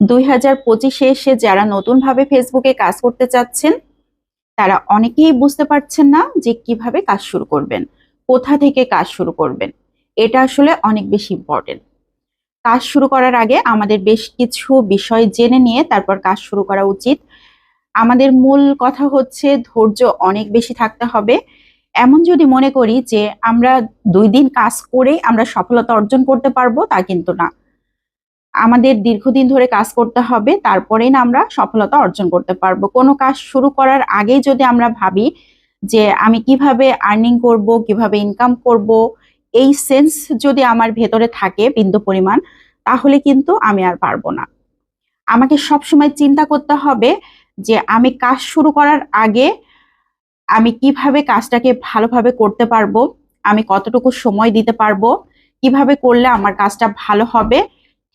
দুই হাজার পঁচিশে এসে যারা নতুনভাবে ফেসবুকে কাজ করতে চাচ্ছেন, তারা অনেকেই বুঝতে পারছেন না যে কীভাবে কাজ শুরু করবেন, কোথা থেকে কাজ শুরু করবেন। এটা আসলে অনেক বেশি ইম্পর্টেন্ট কাজ শুরু করার আগে আমাদের বেশ কিছু বিষয় জেনে নিয়ে তারপর কাজ শুরু করা উচিত। আমাদের মূল কথা হচ্ছে ধৈর্য অনেক বেশি থাকতে হবে। এমন যদি মনে করি যে আমরা দুই দিন কাজ করে আমরা সফলতা অর্জন করতে পারব, তা কিন্তু না। আমাদের দীর্ঘদিন ধরে কাজ করতে হবে তারপরেই না আমরা সফলতা অর্জন করতে পারব। কোনো কাজ শুরু করার আগেই যদি আমরা ভাবি যে আমি কীভাবে আর্নিং করব, কীভাবে ইনকাম করব, এই সেন্স যদি আমার ভেতরে থাকে বিন্দু পরিমাণ, তাহলে কিন্তু আমি আর পারব না। আমাকে সবসময় চিন্তা করতে হবে যে আমি কাজ শুরু করার আগে আমি কীভাবে কাজটাকে ভালোভাবে করতে পারব, আমি কতটুকু সময় দিতে পারব, কীভাবে করলে আমার কাজটা ভালো হবে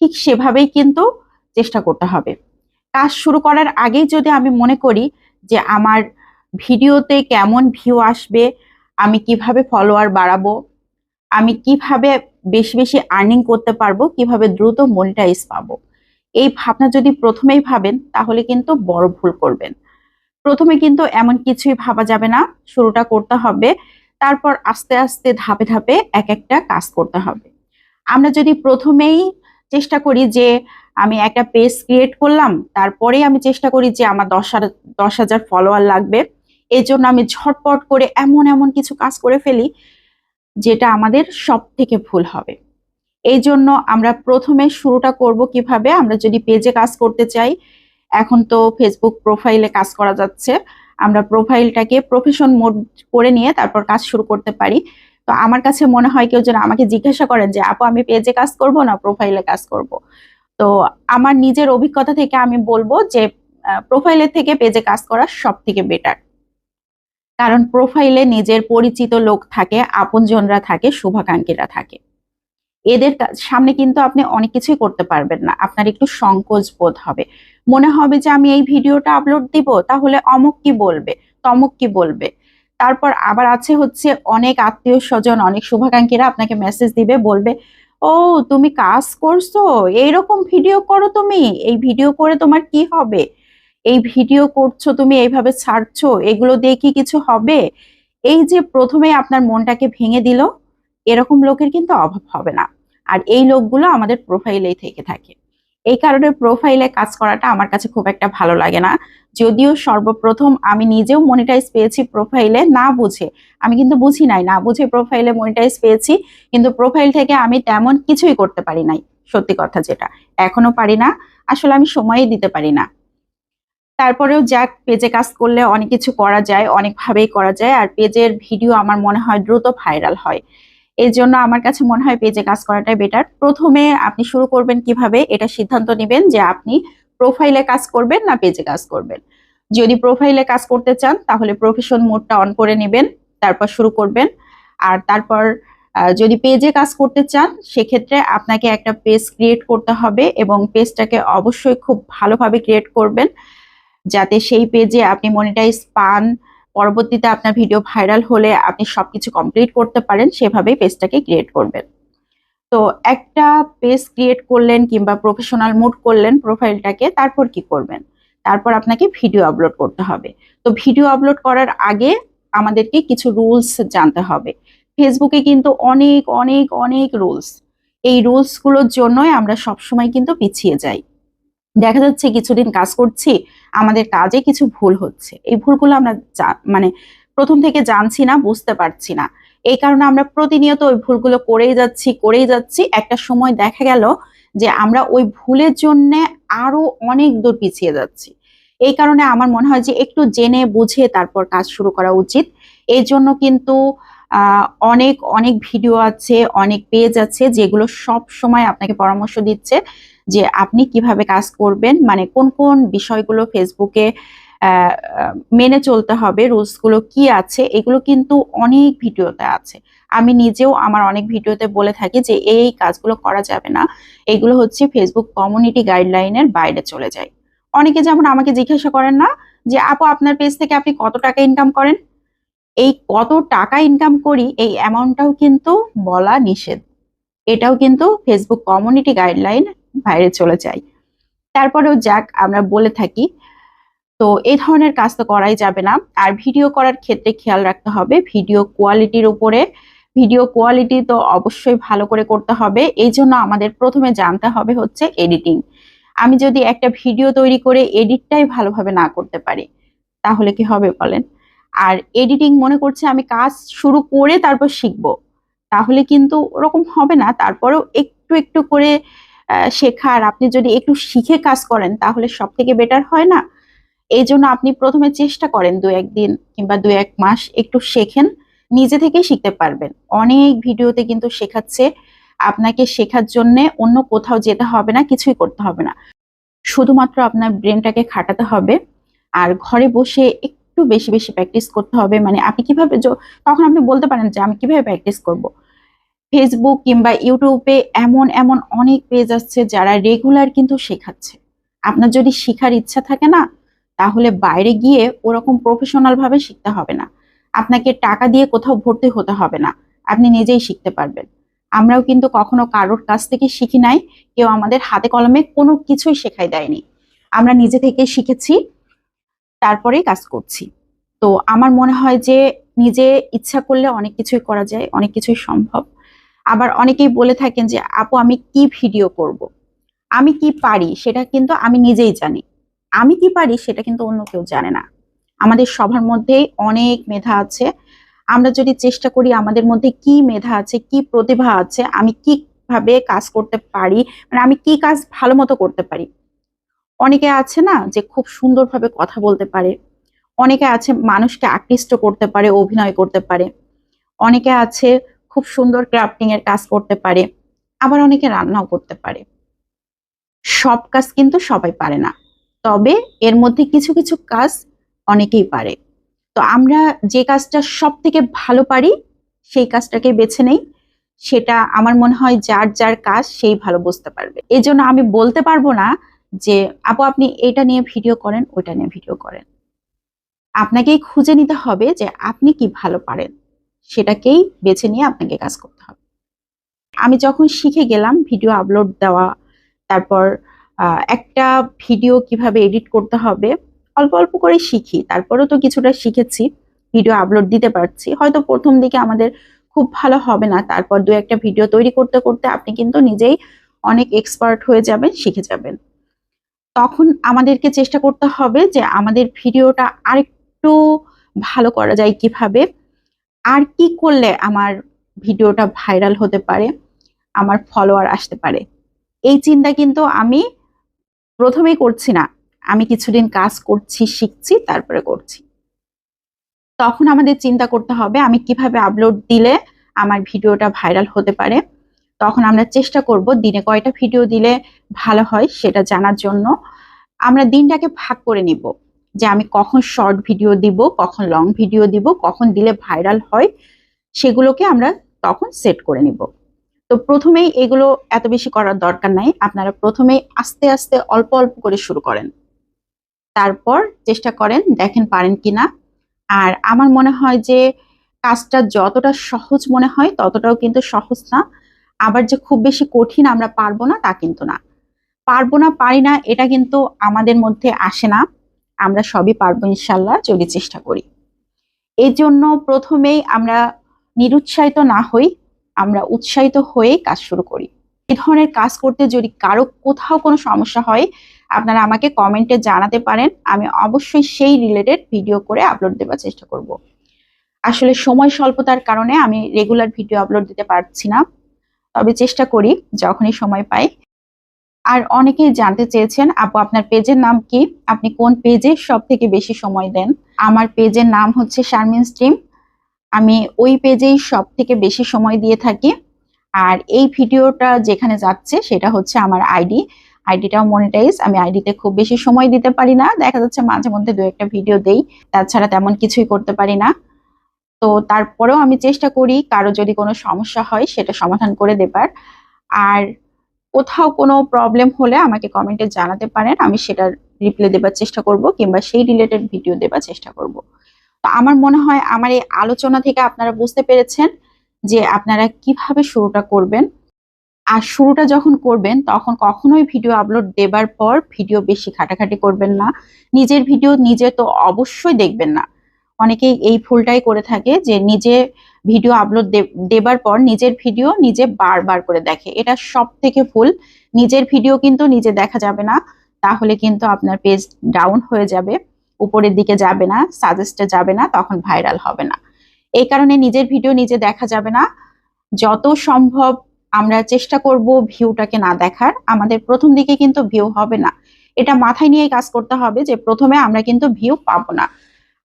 ঠিক সেভাবেই কিন্তু চেষ্টা করতে হবে। কাজ শুরু করার আগেই যদি আমি মনে করি যে আমার ভিডিওতে কেমন ভিউ আসবে, আমি কীভাবে ফলোয়ার বাড়াবো, আমি কীভাবে বেশি বেশি আর্নিং করতে পারব, কীভাবে দ্রুত মনিটাইজ পাবো, এই ভাবনা যদি প্রথমেই ভাবেন তাহলে কিন্তু বড় ভুল করবেন। প্রথমে কিন্তু এমন কিছুই ভাবা যাবে না, শুরুটা করতে হবে, তারপর আস্তে আস্তে ধাপে ধাপে এক একটা কাজ করতে হবে। আমরা যদি প্রথমেই চেষ্টা করি যে আমি একটা পেজ ক্রিয়েট করলাম তারপরেই আমি চেষ্টা করি যে আমার দশ দশ হাজার ফলোয়ার লাগবে। এই জন্য আমি ঝটপট করে এমন এমন কিছু কাজ করে ফেলি যেটা আমাদের সব থেকে ভুল হবে। এই জন্য আমরা প্রথমে শুরুটা করব কীভাবে? আমরা যদি পেজে কাজ করতে চাই, এখন তো ফেসবুক প্রোফাইলে কাজ করা যাচ্ছে। আমরা প্রোফাইলটাকে প্রফেশন মোড করে নিয়ে তারপর কাজ শুরু করতে পারি। তো আমার কাছে মনে হয় কেউ যেন আমাকে জিজ্ঞাসা করেন যে, আপু, আমি পেজে কাজ করব না প্রোফাইলে কাজ করব? তো আমার নিজের অভিজ্ঞতা থেকে আমি বলব যে প্রোফাইলের থেকে পেজে কাজ করা সব থেকে বেটার কারণ প্রোফাইলে নিজের পরিচিত লোক থাকে, আপনজনরা থাকে, শুভাকাঙ্ক্ষীরা থাকে। এদের সামনে কিন্তু আপনি অনেক কিছুই করতে পারবেন না, আপনার একটু সংকোচ বোধ হবে। মনে হবে যে, আমি এই ভিডিওটা আপলোড দিব, তাহলে অমুক কি বলবে, তমুক কি বলবে? তারপর আবার আছে হচ্ছে অনেক আত্মীয় স্বজন, অনেক শুভাকাঙ্ক্ষীরা আপনাকে মেসেজ দিবে, বলবে, ও, তুমি কাজ করছ? এইরকম ভিডিও করো তুমি। এই ভিডিও করে তোমার কি হবে? এই ভিডিও করছ তুমি, এইভাবে ছাড়ছো, এগুলো দিয়ে কি কিছু হবে? এই যে প্রথমে আপনার মনটাকে ভেঙে দিল, এরকম লোকের কিন্তু অভাব হবে না। আর এই লোকগুলো আমাদের প্রোফাইলেই থেকে থাকে। এই কারণে প্রোফাইলে কাজ করাটা আমার কাছে খুব একটা ভালো লাগে না। যদিও সর্বপ্রথম আমি নিজেও মনিটাইজ পেয়েছি প্রোফাইলে না বুঝে। আমি কিন্তু বুঝি নাই, না বুঝে প্রোফাইলে মনিটাইজ পেয়েছি, কিন্তু প্রোফাইল থেকে আমি তেমন কিছুই করতে পারি নাই, সত্যি কথা যেটা। এখনও পারি না, আসলে আমি সময়ই দিতে পারি না। তারপরেও যাক পেজে কাজ করলে অনেক কিছু করা যায়, অনেকভাবেই করা যায়, আর পেজের ভিডিও আমার মনে হয় দ্রুত ভাইরাল হয়। এই জন্য আমার কাছে মনে হয় পেজে কাজ করাটাই বেটার প্রথমে আপনি শুরু করবেন কীভাবে, এটা সিদ্ধান্ত নেবেন যে আপনি প্রোফাইলে কাজ করবেন না পেজে কাজ করবেন। যদি প্রোফাইলে কাজ করতে চান, তাহলে প্রফেশন মোডটা অন করে নেবেন, তারপর শুরু করবেন। আর তারপর যদি পেজে কাজ করতে চান, সেক্ষেত্রে আপনাকে একটা পেজ ক্রিয়েট করতে হবে এবং পেজটাকে অবশ্যই খুব ভালোভাবে ক্রিয়েট করবেন। যাতে সেই পেজে আপনি মনিটাইজ পান পরবর্তীতে আপনার ভিডিও ভাইরাল হলে আপনি সবকিছু কমপ্লিট করতে পারেন, সেভাবেই পেজটাকে ক্রিয়েট করবেন। তো একটা পেজ ক্রিয়েট করলেন কিংবা প্রফেশনাল মুড করলেন প্রোফাইলটাকে তারপর কি করবেন? তারপর আপনাকে ভিডিও আপলোড করতে হবে। তো ভিডিও আপলোড করার আগে আমাদেরকে কিছু রুলস জানতে হবে। ফেসবুকে কিন্তু অনেক অনেক অনেক রুলস এই রুলসগুলোর জন্যই আমরা সবসময় কিন্তু পিছিয়ে যাই। দেখা যাচ্ছে কিছুদিন কাজ করছি, আমাদের কাজে কিছু ভুল হচ্ছে। এই ভুলগুলো আমরা মানে প্রথম থেকে জানছি না, বুঝতে পারছি না। এই কারণে আমরা প্রতিনিয়ত ওই ভুলগুলো করেই যাচ্ছি করেই যাচ্ছি। একটা সময় দেখা গেল যে আমরা ওই ভুলের জন্য আরও অনেক দূর পিছিয়ে যাচ্ছি। এই কারণে আমার মনে হয় যে একটু জেনে বুঝে তারপর কাজ শুরু করা উচিত। এই জন্য কিন্তু অনেক অনেক ভিডিও আছে, অনেক পেজ আছে যেগুলো সব সময় আপনাকে পরামর্শ দিচ্ছে। যে আপনি কীভাবে কাজ করবেন মানে কোন কোন বিষয়গুলো ফেসবুকে মেনে চলতে হবে, রুলসগুলো কি আছে, এগুলো কিন্তু অনেক ভিডিওতে আছে। আমি নিজেও আমার অনেক ভিডিওতে বলে থাকি যে এই কাজগুলো করা যাবে না, এগুলো হচ্ছে ফেসবুক কমিউনিটি গাইডলাইনের বাইরে চলে যায়। অনেকে যেমন আমাকে জিজ্ঞাসা করেন না যে, আপু, আপনার পেজ থেকে আপনি কত টাকা ইনকাম করেন? এই কত টাকা ইনকাম করি, এই অ্যামাউন্টটাও কিন্তু বলা নিষেধ। এটাও কিন্তু ফেসবুক কমিউনিটি গাইডলাইন বাইরে চলে যাই। তারপরেও যাক, আমরা বলে থাকি, তো এই ধরনের কাজ তো করাই যাবে না। আর ভিডিও করার ক্ষেত্রে খেয়াল রাখতে হবে ভিডিও কোয়ালিটির উপরে। ভিডিও কোয়ালিটি তো অবশ্যই ভালো করে করতে হবে। এই জন্য আমাদের প্রথমে জানতে হবে হচ্ছে এডিটিং আমি যদি একটা ভিডিও তৈরি করে এডিটটাই ভালোভাবে না করতে পারি, তাহলে কি হবে বলেন? আর এডিটিং মনে করছে আমি কাজ শুরু করে তারপর শিখব, তাহলে কিন্তু ওরকম হবে না। তারপরেও একটু একটু করে শেখার। আপনি যদি একটু শিখে কাজ করেন, তাহলে সব থেকে বেটার হয় না? এই জন্য আপনি প্রথমে চেষ্টা করেন দু একদিন কিংবা দু এক মাস একটু শেখেন, নিজে থেকেই শিখতে পারবেন। অনেক ভিডিওতে কিন্তু শেখাচ্ছে, আপনাকে শেখার জন্য অন্য কোথাও যেতে হবে না, কিছুই করতে হবে না। শুধুমাত্র আপনার ব্রেনটাকে খাটাতে হবে, আর ঘরে বসে একটু বেশি বেশি প্র্যাকটিস করতে হবে। মানে আপনি কীভাবে তখন আপনি বলতে পারেন যে, আমি কীভাবে প্র্যাকটিস করব? ফেসবুক কিংবা ইউটিউবে এমন এমন অনেক পেজ আছে যারা রেগুলার কিন্তু শেখাচ্ছে। আপনার যদি শেখার ইচ্ছা থাকে না, তাহলে বাইরে গিয়ে ওরকম প্রফেশনাল ভাবে শিখতে হবে না। আপনাকে টাকা দিয়ে কোথাও ভর্তি হতে হবে না। আপনি নিজেই শিখতে পারবেন। আমরাও কিন্তু কখনো কারোর কাছ থেকে শিখি নাই, কেউ আমাদের হাতে কলমে কোনো কিছুই শেখাই দেয়নি। আমরা নিজে থেকে শিখেছি, তারপরেই কাজ করছি। তো আমার মনে হয় যে নিজে ইচ্ছা করলে অনেক কিছুই করা যায়, অনেক কিছুই সম্ভব। আবার অনেকেই বলে থাকেন যে, আপু, আমি কি ভিডিও করব। আমি কি পারি? সেটা কিন্তু আমি নিজেই জানি। আমি কি পারি? সেটা কিন্তু অন্য কেউ জানে না। আমাদের সবার মধ্যেই অনেক মেধা আছে। আমরা যদি চেষ্টা করি আমাদের মধ্যে কি মেধা আছে, কি প্রতিভা আছে, আমি কীভাবে কাজ করতে পারি মানে আমি কি কাজ ভালো মতো করতে পারি? অনেকে আছে না যে, খুব সুন্দরভাবে কথা বলতে পারে। অনেকে আছে মানুষকে আকৃষ্ট করতে পারে, অভিনয় করতে পারে। অনেকে আছে খুব সুন্দর ক্রাফটিং এর কাজ করতে পারে, আবার অনেকে রান্নাও করতে পারে। সব কাজ কিন্তু সবাই পারে না, তবে এর মধ্যে কিছু কিছু কাজ অনেকেই পারে। তো আমরা যে কাজটা সব থেকে ভালো পারি, সেই কাজটাকে বেছে নেই, সেটা আমার মনে হয় যার যার কাজ সেই ভালো বুঝতে পারবে। এই জন্য আমি বলতে পারব না যে, আপু, আপনি এটা নিয়ে ভিডিও করেন, ওইটা নিয়ে ভিডিও করেন। আপনাকেই খুঁজে নিতে হবে যে, আপনি কি ভালো পারেন। সেটাকেই বেছে নিয়ে আপনাকে কাজ করতে হবে। আমি যখন শিখে গেলাম ভিডিও আপলোড দেওয়া, তারপর একটা ভিডিও কীভাবে এডিট করতে হবে, অল্প অল্প করে শিখি, তারপরেও তো কিছুটা শিখেছি, ভিডিও আপলোড দিতে পারছি। হয়তো প্রথম দিকে আমাদের খুব ভালো হবে না, তারপর দু একটা ভিডিও তৈরি করতে করতে আপনি কিন্তু নিজেই অনেক এক্সপার্ট হয়ে যাবেন, শিখে যাবেন। তখন আমাদেরকে চেষ্টা করতে হবে যে আমাদের ভিডিওটা আরেকটু ভালো করা যায় কীভাবে আর কি করলে আমার ভিডিওটা ভাইরাল হতে পারে, আমার ফলোয়ার আসতে পারে? এই চিন্তা কিন্তু আমি প্রথমেই করছি না। আমি কিছুদিন কাজ করছি, শিখছি, তারপরে করছি। তখন আমাদের চিন্তা করতে হবে, আমি কীভাবে আপলোড দিলে আমার ভিডিওটা ভাইরাল হতে পারে? তখন আমরা চেষ্টা করব দিনে কয়টা ভিডিও দিলে ভালো হয় সেটা জানার জন্য। আমরা দিনটাকে ভাগ করে নিব। যে আমি কখন শর্ট ভিডিও দিব, কখন লং ভিডিও দিব, কখন দিলে ভাইরাল হয়, সেগুলোকে আমরা তখন সেট করে নিব। তো প্রথমেই এগুলো এত বেশি করার দরকার নাই, আপনারা প্রথমেই আস্তে আস্তে অল্প অল্প করে শুরু করেন। তারপর চেষ্টা করেন, দেখেন পারেন কিনা। আর আমার মনে হয় যে কাজটা যতটা সহজ মনে হয়, ততটাও কিন্তু সহজ না। আবার যে খুব বেশি কঠিন আমরা পারব না, তা কিন্তু না। পারব না, পারি না, এটা কিন্তু আমাদের মধ্যে আসে না। আমরা সবই পারব ইনশাল্লাহ যদি চেষ্টা করি। এই জন্য প্রথমেই আমরা নিরুৎসাহিত না হই, আমরা উৎসাহিত হয়ে কাজ শুরু করি। এই ধরনের কাজ করতে যদি কারও কোথাও কোনো সমস্যা হয়, আপনারা আমাকে কমেন্টে জানাতে পারেন, আমি অবশ্যই সেই রিলেটেড ভিডিও করে আপলোড দেওয়ার চেষ্টা করব। আসলে সময় স্বল্পতার কারণে আমি রেগুলার ভিডিও আপলোড দিতে পারছি না, তবে চেষ্টা করি, যখনই সময় পাই। আর অনেকেই জানতে চেয়েছেন, আপু, আপনার পেজের নাম কি? আপনি কোন পেজে সব থেকে বেশি সময় দেন? আমার পেজের নাম হচ্ছে শারমিন স্ট্রিম। আমি ওই পেজেই সব থেকে বেশি সময় দিয়ে থাকি। আর এই ভিডিওটা যেখানে যাচ্ছে, সেটা হচ্ছে আমার আইডি। আইডিটাও মনিটাইজ আমি আইডিতে খুব বেশি সময় দিতে পারি না। দেখা যাচ্ছে মাঝে মধ্যে দু একটা ভিডিও দেই, তাছাড়া তেমন কিছুই করতে পারি না। তো তারপরেও আমি চেষ্টা করি, কারও যদি কোনো সমস্যা হয়, সেটা সমাধান করে দেবার। আর কোথাও কোনো প্রবলেম হলে আমাকে কমেন্টে জানাতে পারেন, আমি সেটার রিপ্লাই দেবার চেষ্টা করব কিংবা সেই রিলেটেড ভিডিও দেবার চেষ্টা করব। তো আমার মনে হয় আমার এই আলোচনা থেকে আপনারা বুঝতে পেরেছেন যে আপনারা কীভাবে শুরুটা করবেন। আর শুরুটা যখন করবেন, তখন কখনোই ভিডিও আপলোড দেবার পর ভিডিও বেশি খাটাখাটি করবেন না। নিজের ভিডিও নিজে তো অবশ্যই দেখবেন না। অনেকেই এই ফুলটাই করে থাকে যে নিজে ভিডিও আপলোড দেবার পর নিজের ভিডিও নিজে বারবার করে দেখে। এটা সব থেকে ভুল। নিজের ভিডিও কিন্তু নিজে দেখা যাবে না, তাহলে কিন্তু আপনার পেজ ডাউন হয়ে যাবে, উপরের দিকে যাবে না সাজেস্টে যাবে না, তখন ভাইরাল হবে না। এই কারণে নিজের ভিডিও নিজে দেখা যাবে না। যত সম্ভব আমরা চেষ্টা করব ভিউটাকে না দেখার। আমাদের প্রথম দিকে কিন্তু ভিউ হবে না। এটা মাথায় নিয়ে কাজ করতে হবে যে প্রথমে আমরা কিন্তু ভিউ পাবো না।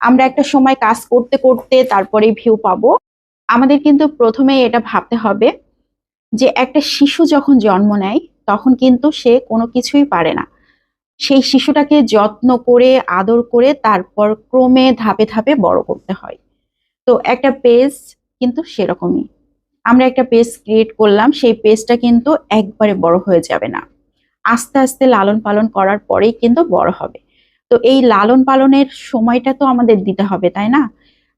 আমরা একটা সময় কাজ করতে করতে তারপরে ভিউ পাবো। আমাদের কিন্তু প্রথমে এটা ভাবতে হবে যে একটা শিশু যখন জন্ম নেয়, তখন কিন্তু সে কোনো কিছুই পারে না। সেই শিশুটাকে যত্ন করে, আদর করে তারপর ক্রমে ধাপে ধাপে বড় করতে হয়। তো একটা পেজ কিন্তু সেরকমই। আমরা একটা পেজ ক্রিয়েট করলাম, সেই পেজটা কিন্তু একবারে বড় হয়ে যাবে না। আস্তে আস্তে লালন পালন করার পরেই কিন্তু বড় হবে। তো এই লালন পালনের সময়টা তো আমাদের দিতে হবে, তাই না?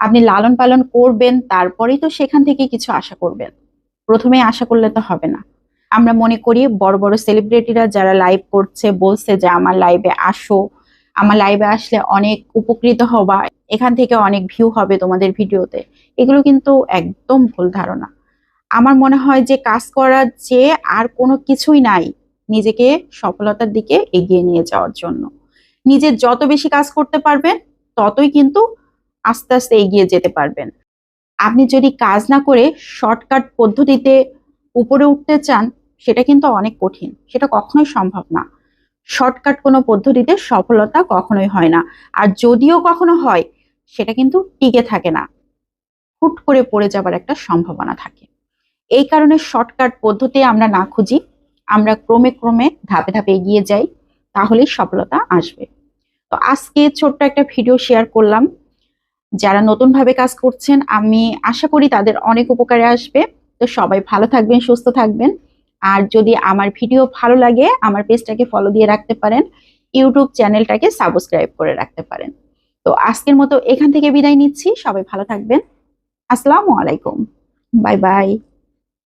আপনি লালন পালন করবেন, তারপরেই তো সেখান থেকে কিছু আশা করবেন। প্রথমে আশা করলে তো হবে না। আমরা মনে করি বড় বড় সেলিব্রিটিরা যারা লাইভ করছে, বলছে যে, আমার লাইভে আসো। আমার লাইভে আসলে অনেক উপকৃত হবা। এখান থেকে অনেক ভিউ হবে তোমাদের ভিডিওতে এগুলো কিন্তু একদম ভুল ধারণা। আমার মনে হয় যে, কাজ করার যে আর কোনো কিছুই নাই নিজেকে সফলতার দিকে এগিয়ে নিয়ে যাওয়ার জন্য। নিজে যত বেশি কাজ করতে পারবেন, ততই কিন্তু আস্তে আস্তে এগিয়ে যেতে পারবেন। আপনি যদি কাজ না করে শর্টকাট পদ্ধতিতে উপরে উঠতে চান, সেটা কিন্তু অনেক কঠিন। সেটা কখনোই সম্ভব না। শর্টকাট কোনো পদ্ধতিতে সফলতা কখনোই হয় না। আর যদিও কখনো হয়, সেটা কিন্তু টিকে থাকে না। হুট করে পড়ে যাবার একটা সম্ভাবনা থাকে। এই কারণে শর্টকাট পদ্ধতি আমরা না খুঁজি। আমরা ক্রমে ক্রমে ধাপে ধাপে এগিয়ে যাই। তাহলেই সফলতা আসবে। তো আজকে ছোট্ট একটা ভিডিও শেয়ার করলাম। যারা নতুনভাবে কাজ করছেন, আমি আশা করি তাদের অনেক উপকারে আসবে। তো সবাই ভালো থাকবেন, সুস্থ থাকবেন। আর যদি আমার ভিডিও ভালো লাগে, আমার পেজটাকে ফলো দিয়ে রাখতে পারেন। ইউটিউব চ্যানেলটাকে সাবস্ক্রাইব করে রাখতে পারেন। তো আজকের মতো এখান থেকে বিদায় নিচ্ছি। সবাই ভালো থাকবেন। আসসালামু আলাইকুম। Bye bye.